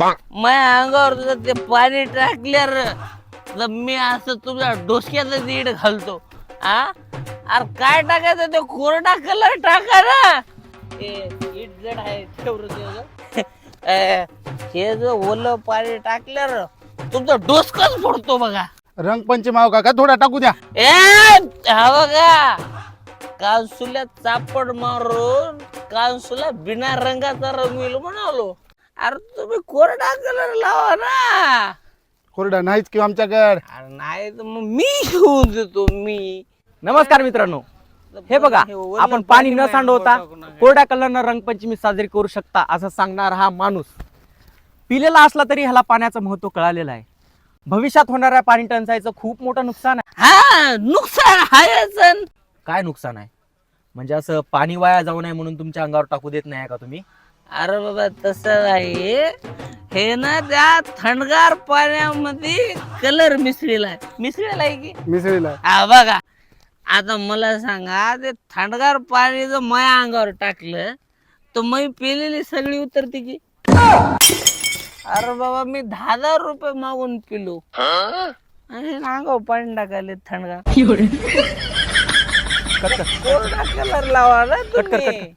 माझ्या अंगावर जर ते पाणी टाकल्यावर मी असं तुझ्या डोसक्याचं दीड घालतो. आ? अरे काय टाकायचं ते कोरडा कलर टाका ना. जड आहे हे जो ओलं पाणी टाकल्यावर तुमचं डोसकच फोडतो बघा. रंगपंचमी आहो का? थोडा टाकू द्या. ए हा बघा. कांसुल्यात चापड मारून कांसुला बिना रंगाचा रंगविल म्हणालो अरे तुम्ही कोरडा कलर लावा ना. कोरडा नाहीच किंवा आमच्याकडे. अरे नाही तर मग मी घेऊन देतो मी. नमस्कार मित्रांनो. हे बघा आपण पाणी न सांडवता. कोरड्या कलरनं रंगपंचमी साजरी करू शकता असं सांगणार हा माणूस. पिलेला असला तरी ह्याला पाण्याचं महत्त्व कळालेलं आहे. भविष्यात होणाऱ्या पाणी टंचाईचं खूप मोठं नुकसान आहे. हा नुकसान आहेच. अन. काय नुकसान आहे? म्हणजे असं पाणी वाया जाऊ नये म्हणून तुमच्या अंगावर टाकू देत नाही का तुम्ही? अरे बाबा तसं नाही. हे ना त्या थंडगार पाण्यामध्ये कलर मिसळीला मिसळीला आहे की? मिसळीला हा बघा. आता मला सांगा ते थंडगार पाणी जर माझ्या अंगावर टाकलं तर मी पिलेली सगळी उतरते की? अरे बाबा मी दहा हजार रुपये मागून पिलो. आणि अंगावर पाणी टाकायले थंडगार. कोरडा कलर लावा ना तुम्ही.